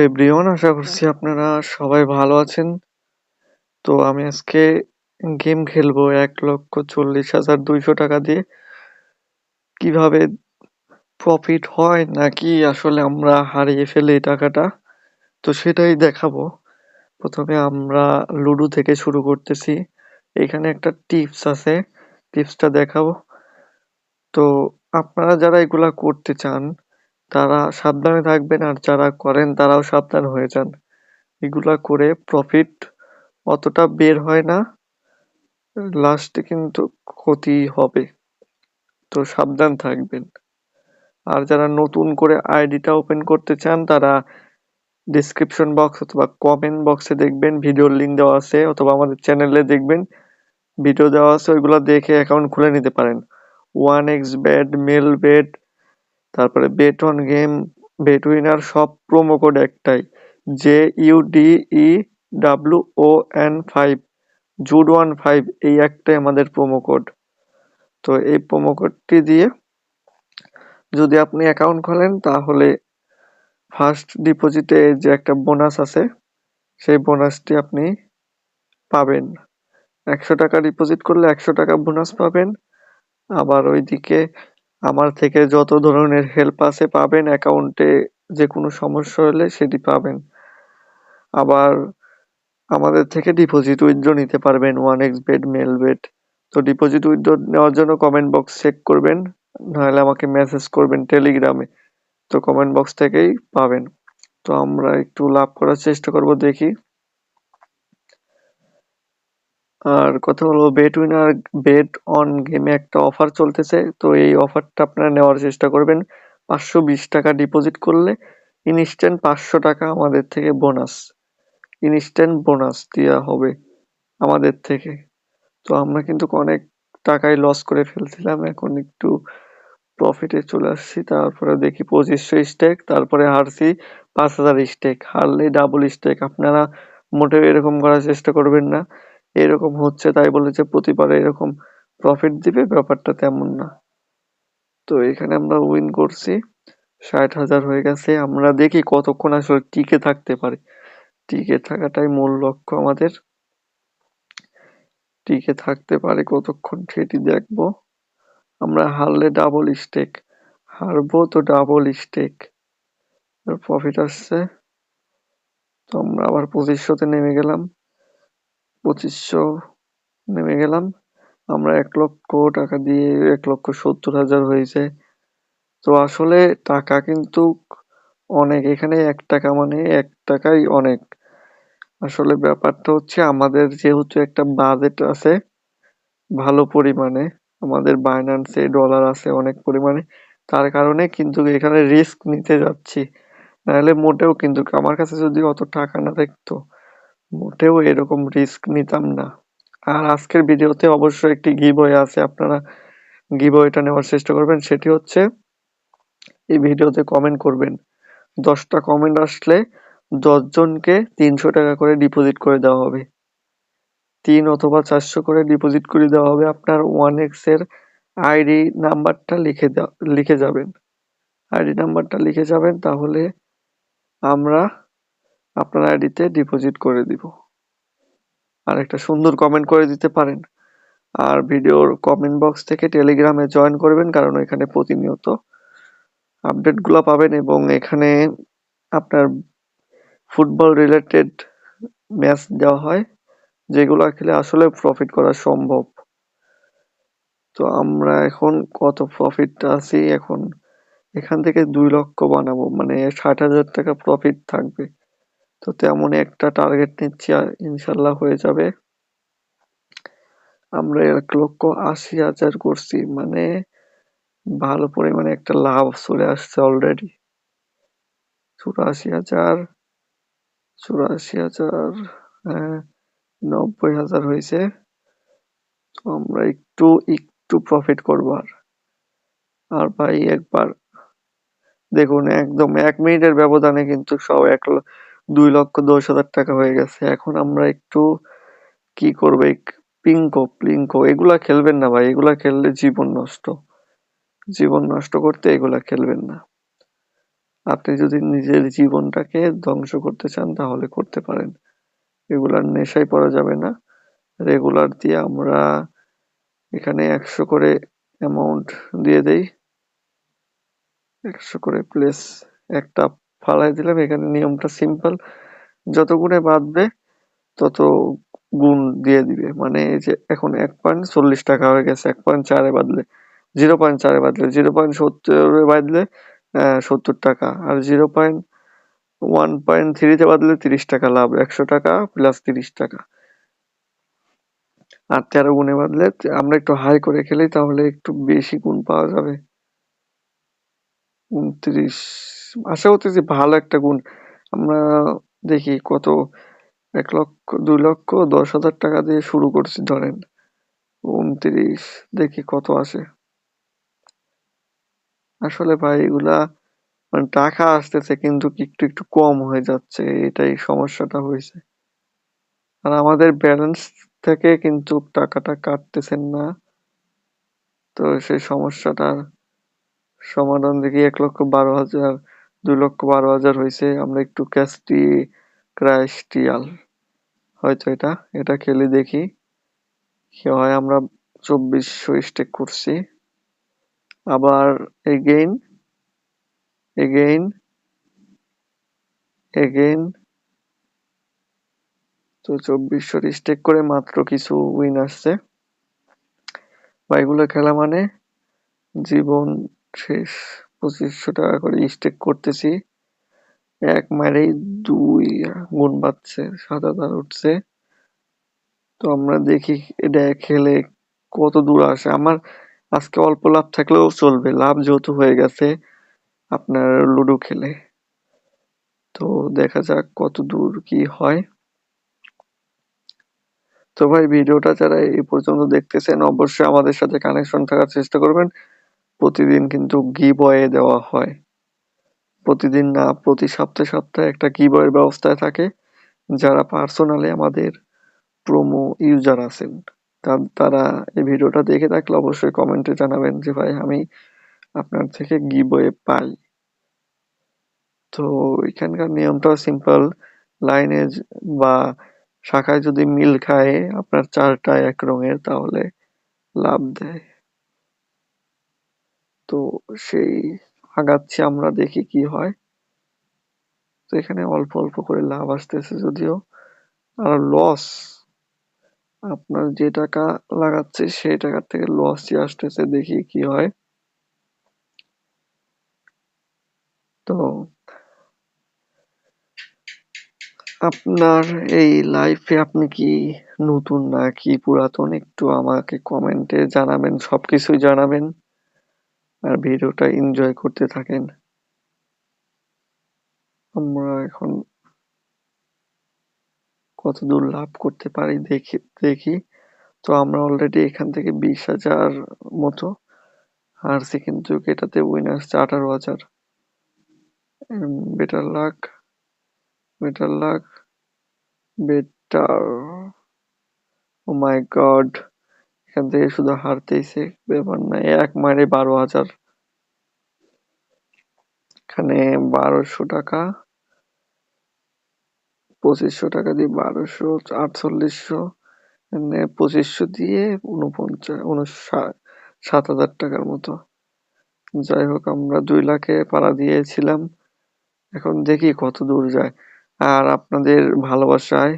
Everyone আশা করছি আপনারা সবাই ভালো আছেন। তো আমি আজকে গেম খেলব এক লক্ষ চল্লিশ হাজার দুইশো টাকা দিয়ে। কীভাবে প্রফিট হয় নাকি আসলে আমরা হারিয়ে ফেলি এই টাকাটা, তো সেটাই দেখাবো। প্রথমে আমরা লুডো থেকে শুরু করতেছি। এখানে একটা টিপস আছে, টিপসটা দেখাবো। তো আপনারা যারা এগুলা করতে চান তারা সাবধানে থাকবেন আর যারা করেন তারাও সাবধান হয়ে যান। এগুলা করে প্রফিট অতটা বের হয় না লাস্টে কিন্তু ক্ষতি হবে। তো সাবধান থাকবেন। আর যারা নতুন করে আইডিটা ওপেন করতে চান, তারা ডিসক্রিপশন বক্স অথবা কমেন্ট বক্সে দেখবেন ভিডিওর লিঙ্ক দেওয়া আছে, অথবা আমাদের চ্যানেলে দেখবেন। ভিডিও দেওয়া আছে, ওইগুলো দেখে অ্যাকাউন্ট খুলে নিতে পারেন। One X bet Melbet তারপরে bet on game bet winner সব প্রোমো কোড একটাই। J U D E W O N five Jude one five এই একটাই আমাদের প্রোমো কোড তো এই প্রোমো কোডটি দিয়ে যদি আপনি অ্যাকাউন্ট খোলেন, তাহলে ফার্স্ট ডিপোজিটে যে একটা বোনাস আছে, সেই বোনাসটি আপনি পাবেন। একশো টাকা ডিপোজিট করলে একশো টাকা বোনাস পাবেন। আবার ওইদিকে আমার থেকে যত ধরনের হেল্প আছে পাবেন অ্যাকাউন্টে যে কোনো সমস্যা হলে সেটি পাবেন। আবার আমাদের থেকে ডিপোজিট উইথড্র নিতে পারবেন one X bet Melbet তো ডিপোজিট উইথড্র নেওয়ার জন্য কমেন্ট বক্স চেক করবেন, নাহলে আমাকে মেসেজ করবেন টেলিগ্রামে তো কমেন্ট বক্স থেকেই পাবেন। তো আমরা একটু লাভ করার চেষ্টা করব দেখি। আর কথা হলো বেট উইনার বেট অন গেমে একটা অফার চলতেছে। তো এই অফারটা আপনারা নেওয়ার চেষ্টা করবেন। পাঁচশো বিশ টাকা ডিপোজিট করলে ইনস্ট্যান্ট পাঁচশো টাকা আমাদের থেকে বোনাস ইনস্ট্যান্ট বোনাস দেওয়া হবে আমাদের থেকে। তো আমরা কিন্তু অনেক টাকায় লস করে ফেলছিলাম। এখন একটু প্রফিটে চলে আসছি। তারপরে দেখি পঁচিশশো স্টেক তারপরে হারছি পাঁচ হাজার স্টেক হারলে ডাবল স্টেক আপনারা মোটেও এরকম করার চেষ্টা করবেন না। এরকম হচ্ছে, তাই বলে যে প্রতিবার এরকম প্রফিট দিবে, ব্যাপারটা তেমন না। তো এখানে আমরা উইন করছি। ষাট হাজার হয়ে গেছে। আমরা দেখি কতক্ষণ আসলে টিকে থাকতে পারে। টিকে থাকাটাই মূল লক্ষ্য আমাদের। টিকে থাকতে পারে কতক্ষণ সেটি দেখব। আমরা হারলে ডাবল স্টেক হারবো তো ডাবল স্টেক প্রফিট আসছে। তো আমরা আবার পঁচিশশোতে নেমে গেলাম। পঁচিশশো নেমে গেলাম। আমরা এক লক্ষ টাকা দিয়ে এক লক্ষ সত্তর হাজার হয়েছে। তো আসলে টাকা কিন্তু অনেক, এখানে এক টাকা মানে এক টাকাই অনেক। আসলে ব্যাপারটা হচ্ছে আমাদের যেহেতু একটা বাজেট আছে, ভালো পরিমাণে, আমাদের বাইন্যান্সে ডলার আছে অনেক পরিমাণে, তার কারণে কিন্তু এখানে রিস্ক নিতে যাচ্ছি। নাহলে মোটেও কিন্তু, আমার কাছে যদি অত টাকা না থাকতো মোটেও এরকম রিস্ক নিতাম না। আর আজকের ভিডিওতে অবশ্যই একটি গিবয় আছে, আপনারা গিবয়টা নেওয়ার চেষ্টা করবেন। সেটি হচ্ছে, এই ভিডিওতে কমেন্ট করবেন। দশটা কমেন্ট আসলে দশজনকে তিনশো টাকা করে ডিপোজিট করে দেওয়া হবে। তিন অথবা চারশো করে ডিপোজিট করে দেওয়া হবে। আপনার ওয়ান এক্সের আইডি নাম্বারটা লিখে লিখে যাবেন। আইডি নাম্বারটা লিখে যাবেন, তাহলে আমরা আপনার আইডিতে ডিপোজিট করে দিব। আর একটা সুন্দর কমেন্ট করে দিতে পারেন। আর ভিডিওর কমেন্ট বক্স থেকে টেলিগ্রামে জয়েন করবেন, কারণ এখানে প্রতিনিয়ত আপডেটগুলো পাবেন এবং এখানে আপনার ফুটবল রিলেটেড ম্যাচ দেওয়া হয়, যেগুলো খেলে আসলে প্রফিট করা সম্ভব। তো আমরা এখন কত প্রফিট আছি? এখন এখান থেকে দুই লক্ষ বানাবো মানে ষাট হাজার টাকা প্রফিট থাকবে। তো তেমন একটা টার্গেট নিচ্ছি, আর ইনশাল্লাহ হয়ে যাবে। আমরা এক লক্ষ আশি হাজার করছি মানে ভালো পরিমাণে একটা লাভ চলে আসছে অলরেডি চুরাশি হাজার চুরাশি হাজার হ্যাঁ নব্বই হাজার হয়েছে। তো আমরা একটু একটু প্রফিট করব আর। আর ভাই একবার দেখুন, একদম এক মিনিটের ব্যবধানে কিন্তু সব এক দুই লক্ষ দশ হাজার টাকা হয়ে গেছে। এখন আমরা একটু কি করবে? পিঙ্কো প্লিঙ্কো এগুলা খেলবেন না ভাই, এগুলা খেললে জীবন নষ্ট। জীবন নষ্ট করতে এগুলা খেলবেন না। আপনি যদি নিজের জীবনটাকে ধ্বংস করতে চান, তাহলে করতে পারেন। এগুলার নেশায় পড়া যাবে না। রেগুলার দিয়ে আমরা এখানে একশো করে অ্যামাউন্ট দিয়ে দেই। একশো করে প্লেস একটা ফালাই দিলাম। এখানে নিয়মটা সিম্পল যত গুণে বাঁধবে, তত গুণ দিয়ে দিবে। মানে এই যে এখন এক পয়েন্ট চল্লিশ টাকা হয়ে গেছে। এক পয়েন্ট চারে বাদলে জিরো পয়েন্ট চারে বাদলে জিরো পয়েন্ট সত্তরে বাদলে সত্তর টাকা। আর জিরো পয়েন্ট ওয়ান পয়েন্ট থ্রিতে বাদলে তিরিশ টাকা লাভ, একশো টাকা প্লাস তিরিশ টাকা। আর তেরো গুণে বাদলে আমরা একটু হাই করে খেলি, তাহলে একটু বেশি গুণ পাওয়া যাবে। উনত্রিশ আশা করতেছি ভালো একটা গুণ। আমরা দেখি কত এক লক্ষ, দুই লক্ষ, দশ হাজার টাকা দিয়ে শুরু করছি, ধরেন। উনত্রিশ, দেখি কত আসে। আসলে ভাই, এগুলা মানে টাকা আসতেছে কিন্তু একটু একটু কম হয়ে যাচ্ছে, এটাই সমস্যাটা হয়েছে। আর আমাদের ব্যালেন্স থেকে কিন্তু টাকাটা কাটতেছেন না। তো সেই সমস্যাটার সমাধান দেখি এক লক্ষ বারো হাজার দুই লক্ষ বারো হাজার হয়েছে আমরা একটু ক্যাস্টি ক্রাইস্টিয়াল। হয়তো এটা এটা খেলে দেখি। কি হয়, আমরা চব্বিশশো স্টেক করছি। আবার এগেইন এগেইন এগেইন তো চব্বিশশো স্টেক করে মাত্র কিছু উইন আসছে। বা এগুলো খেলা মানে জীবন শেষ। পঁচিশশো টাকা করে স্টেক করতেছি। এক মারেই দুই গুণ বাড়ছে সাত হাজার উঠছে। তো আমরা দেখি এটা খেলে কত দূর আসে। আমার আজকে অল্প লাভ থাকলেও চলবে, লাভ যেহেতু হয়ে গেছে, আপনার লুডো খেলে। তো দেখা যাক কত দূর কি হয়। তো ভাই, ভিডিওটা যারা এই পর্যন্ত দেখতেছেন, অবশ্যই আমাদের সাথে কানেকশন থাকার চেষ্টা করবেন। প্রতিদিন কিন্তু গিবয়ে দেওয়া হয়। প্রতিদিন না, প্রতি সপ্তাহে সপ্তাহে একটা গিবয়ের ব্যবস্থায় থাকে, যারা পার্সোনালি আমাদের প্রোমো ইউজার আছেন। তারা এই ভিডিওটা দেখে থাকলে অবশ্যই কমেন্টে জানাবেন যে, ভাই, আমি আপনার থেকে গিবয়ে পাই। তো এখানকার নিয়মটাও সিম্পল লাইনে বা শাখায় যদি মিল খায়, আপনার চারটা এক রঙের, তাহলে লাভ দেয়। তো সেই আগাচ্ছি, আমরা দেখি কি হয়। তো এখানে অল্প অল্প করে লাভ আসতেছে যদিও। আর লস আপনার যে টাকা লাগাচ্ছে সেই টাকার থেকে লসই আসতেছে, দেখি কি হয়। তো আপনার এই লাইফে আপনি কি নতুন নাকি পুরাতন একটু আমাকে কমেন্টে জানাবেন, সবকিছুই জানাবেন। আর ভিডিওটা এনজয় করতে থাকেন। আমরা এখন কত দূর লাভ করতে পারি দেখি দেখি। তো আমরা অলরেডি এখান থেকে বিশ হাজার মতো আর হারছি, কিন্তু এটাতে উইন আসছে আঠারো হাজার। Better luck better luck better oh my God এখান থেকে শুধু হারতেইছে, ব্যাপার না এক মারে বারো হাজার। এখানে বারোশো টাকা, পঁচিশশো টাকা দিয়ে বারোশো, আটচল্লিশশো পঁচিশশো দিয়ে উনপঞ্চাশ সাত হাজার টাকার মতো। যাই হোক, আমরা দুই লাখে পাড়া দিয়েছিলাম। এখন দেখি কত দূর যায়। আর আপনাদের ভালোবাসায়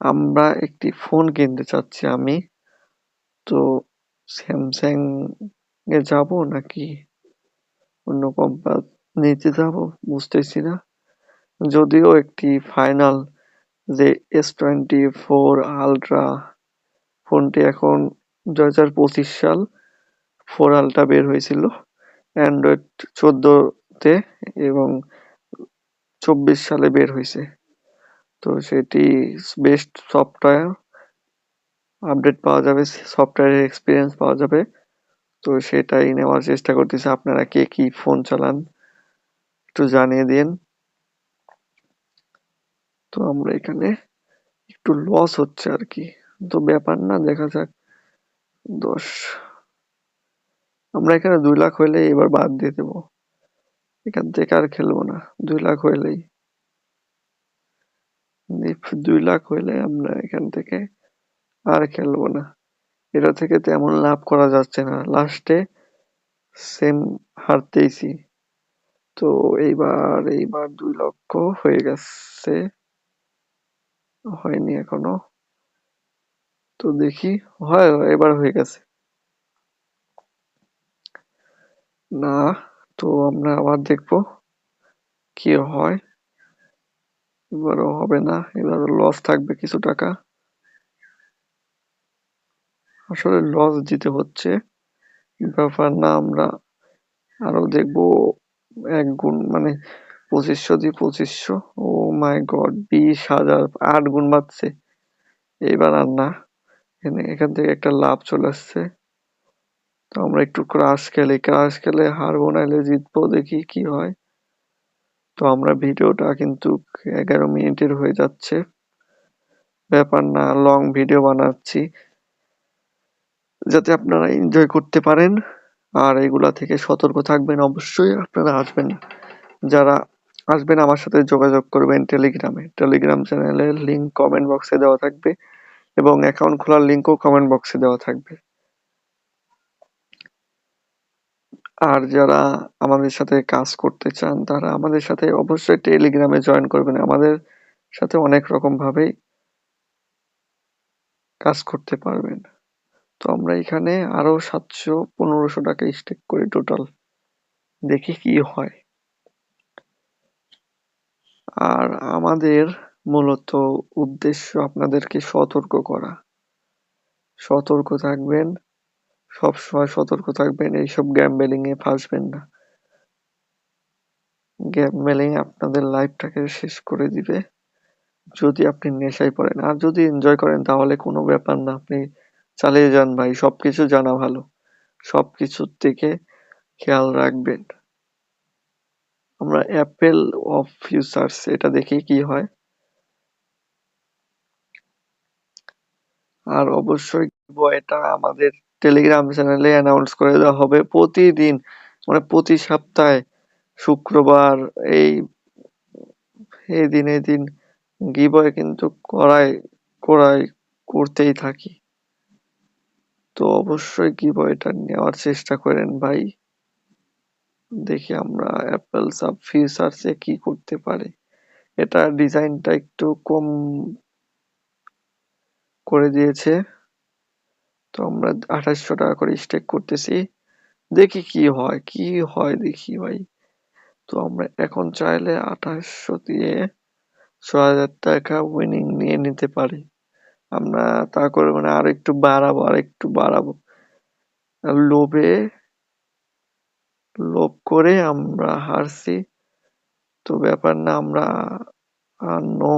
আমরা একটি ফোন কিনতে চাচ্ছি আমি। তো স্যামসাং এ যাব নাকি অন্য কোম্পানিতে যাব বুঝতেছি না। যদিও একটি ফাইনাল যে এস টোয়েন্টি ফোর আলট্রা ফোনটি এখন দু হাজার পঁচিশ সাল ফোর আলট্রা বের হয়েছিল অ্যান্ড্রয়েড চোদ্দোতে এবং চব্বিশ সালে বের হয়েছে। তো সেটি বেস্ট সফটওয়্যার আপডেট পাওয়া যাবে সফটওয়্যারের এক্সপিরিয়েন্স পাওয়া যাবে। তো সেটাই নেওয়ার চেষ্টা করতেছি। আপনারা কে কি ফোন চালান, একটু জানিয়ে দিন। তো আমরা এখানে একটু লস হচ্ছে আর কি। তো ব্যাপার না, দেখা যাক। দশ, আমরা এখানে দুই লাখ হইলে এবার বাদ দিয়ে দেবো। এখান থেকে আর খেলব না, দুই লাখ হইলেই। দুই লাখ হইলে আমরা এখান থেকে আর খেলব না। এটা থেকে তেমন লাভ করা যাচ্ছে না। লাস্টে সেম হারতেইছি। তো এইবার এইবার দুই লক্ষ হয়ে গেছে। হয়নি এখনও। তো দেখি, হয়, এবার হয়ে গেছে। না, তো আমরা আবার দেখব কি হয়। এবারও হবে না। এবারও লস থাকবে কিছু টাকা। আসলে লস দিতে হচ্ছে ব্যাপার না আমরা আরও দেখব এক গুণ মানে পঁচিশশো দিয়ে পঁচিশশো। ও মাই গড বিশ হাজার, আট গুণ বাড়ছে। এবার আর না, এখানে থেকে একটা লাভ চলে আসছে। তো আমরা একটু ক্রাশ খেলি ক্রাশ খেলে হারবো নাইলে জিতবো, দেখি কি হয়। তো আমরা ভিডিওটা কিন্তু এগারো মিনিটের হয়ে যাচ্ছে। ব্যাপার না লং ভিডিও বানাচ্ছি। যাতে আপনারা এনজয় করতে পারেন। আর এগুলা থেকে সতর্ক থাকবেন অবশ্যই। আপনারা আসবেন, যারা আসবেন আমার সাথে যোগাযোগ করবেন টেলিগ্রামে টেলিগ্রাম চ্যানেলের লিংক কমেন্ট বক্সে দেওয়া থাকবে এবং অ্যাকাউন্ট খোলার লিংকও কমেন্ট বক্সে দেওয়া থাকবে। আর যারা আমাদের সাথে কাজ করতে চান, তারা আমাদের সাথে অবশ্যই টেলিগ্রামে জয়েন করবেন। আমাদের সাথে অনেক রকম ভাবেই কাজ করতে পারবেন। তো আমরা এখানে আরও সাতশো পনেরোশো টাকা স্টেক করি টোটাল দেখি কি হয়। আর আমাদের মূলত উদ্দেশ্য আপনাদেরকে সতর্ক করা। সতর্ক থাকবেন, সবসময় সতর্ক থাকবেন, এইসব গ্যাম্বেলিং এ ফাঁসবেন না। গ্যাম্বেলিং আপনাদের লাইফটাকে শেষ করে দিবে। যদি আপনি নেশায় পড়েন, আর যদি এনজয় করেন, তাহলে কোনো ব্যাপার না। আপনি চালিয়ে যান ভাই, সবকিছু জানা ভালো। সবকিছুর থেকে খেয়াল রাখবেন। আমরা অ্যাপেল অফ ফিউচার্স এটা দেখি কি হয়। আর অবশ্যই এটা আমাদের টেলিগ্রাম চ্যানেলে অ্যানাউন্স করে দেওয়া হবে প্রতিদিন। মানে প্রতি সপ্তাহে শুক্রবার এই এই দিন এই দিন গিবয় কিন্তু করাই করাই করতেই থাকি। তো অবশ্যই গিবয়টা নেওয়ার চেষ্টা করেন ভাই। দেখি আমরা অ্যাপেল সাব ফিচার্সে কি করতে পারে। এটা ডিজাইনটা একটু কম করে দিয়েছে। তো আমরা আঠাশশো টাকা করে স্টেক করতেছি। দেখি কি হয় কি হয় দেখি ভাই। তো আমরা এখন চাইলে আঠাশশো দিয়ে ছ হাজার টাকা উইনিং নিয়ে নিতে পারি। আমরা তা করে মানে আর একটু বাড়াবো, আর একটু বাড়াবো। লোভে, লোভ করে আমরা হারছি। তো ব্যাপার না, আমরা আর নো।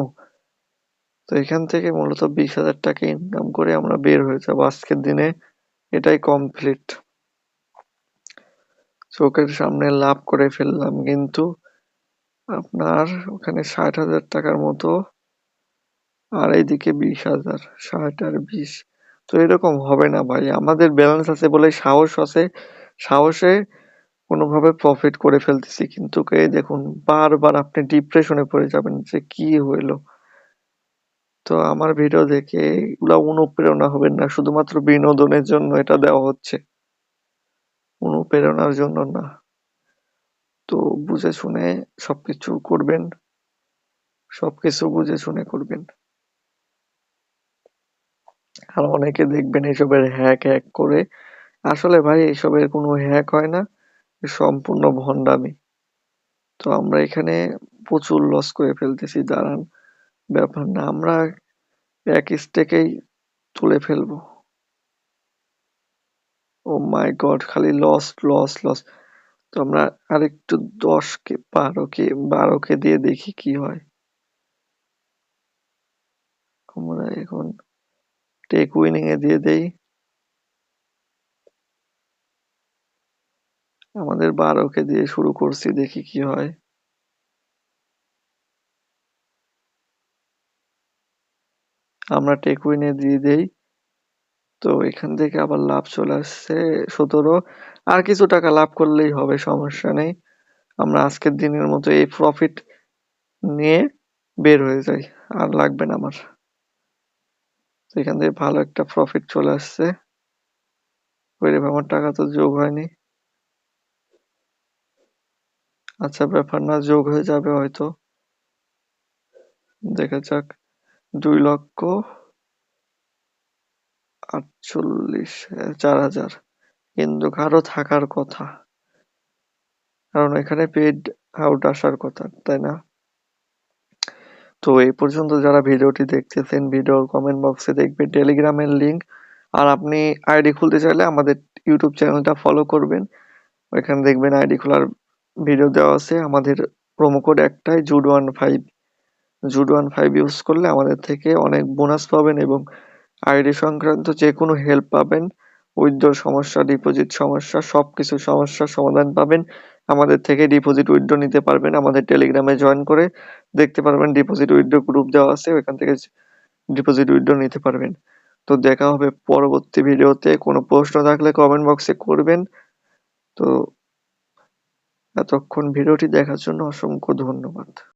তো এখান থেকে মূলত বিশ হাজার টাকা ইনকাম করে আমরা বের হয়ে যাব আজকের দিনে। এটাই কমপ্লিট চোখের সামনে লাভ করে ফেললাম, কিন্তু আপনার ওখানে ষাট হাজার টাকার মতো আর এইদিকে বিশ হাজার, ষাট আর বিশ। তো এরকম হবে না ভাই। আমাদের ব্যালেন্স আছে বলে সাহস আছে। সাহসে কোনোভাবে প্রফিট করে ফেলতেছি। কিন্তু এই দেখুন, বারবার আপনি ডিপ্রেশনে পড়ে যাবেন যে কি হইল। তো আমার ভিডিও দেখে এগুলা অনুপ্রেরণা হবেন না। শুধুমাত্র বিনোদনের জন্য এটা দেওয়া হচ্ছে। অনুপ্রেরণার জন্য না। তো বুঝে শুনে সবকিছু করবেন। সবকিছু বুঝে শুনে করবেন। আর অনেকে দেখবেন এসবের হ্যাক হ্যাক করে। আসলে ভাই, এসবের কোনো হ্যাক হয় না, সম্পূর্ণ ভণ্ডামি। তো আমরা এখানে প্রচুর লস করে ফেলতেছি, দাঁড়ান। ব্যাপার না, আমরা এক স্টেকেই তুলে ফেলব। ও মাই গড খালি লস লস লস তো আমরা আরেকটু দশ কে বারো কে বারো কে দিয়ে দেখি কি হয়। আমরা এখন টেক উইনিং এ দিয়ে দেই আমাদের বারো কে দিয়ে শুরু করছি, দেখি কি হয়। আমরা টেক উইনে দিয়ে দেই। তো এখান থেকে আবার লাভ চলে আসছে সতেরো। আর কিছু টাকা লাভ করলেই হবে, সমস্যা নেই। আমরা আজকের দিনের মতো এই প্রফিট নিয়ে বের হয়ে যাই। আর লাগবে না আমার। তো এখান থেকে ভালো একটা প্রফিট চলে আসছে। আমার টাকা তো যোগ হয়নি। আচ্ছা ব্যাপার না, যোগ হয়ে যাবে হয়তো। দেখা যাক, দুই লক্ষ আটচল্লিশ চার হাজার। কিন্তু কারও থাকার কথা। কারণ এখানে পেড আউট আসার কথা, তাই না? তো এই পর্যন্ত যারা ভিডিওটি দেখতেছেন, ভিডিওর কমেন্ট বক্সে দেখবেন টেলিগ্রামের লিঙ্ক আর আপনি আইডি খুলতে চাইলে আমাদের ইউটিউব চ্যানেলটা ফলো করবেন। ওইখানে দেখবেন আইডি খোলার ভিডিও দেওয়া আছে। আমাদের প্রোমো কোড একটাই Jude one five Jude one five use করলে আমাদের থেকে অনেক বোনাস পাবেন এবং আইডি সংক্রান্ত যে কোনো হেল্প পাবেন। উইথড্র সমস্যা ডিপোজিট সমস্যা সব কিছু সমস্যার সমাধান পাবেন। আমাদের থেকে ডিপোজিট উইথড্র নিতে পারবেন। আমাদের টেলিগ্রামে জয়েন করে দেখতে পারবেন ডিপোজিট উইথড্র গ্রুপ দেওয়া আছে, ওইখান থেকে ডিপোজিট উইথড্র নিতে পারবেন। তো দেখা হবে পরবর্তী ভিডিওতে। কোনো প্রশ্ন থাকলে কমেন্ট বক্সে করবেন। তো এতক্ষণ ভিডিওটি দেখার জন্য অসংখ্য ধন্যবাদ।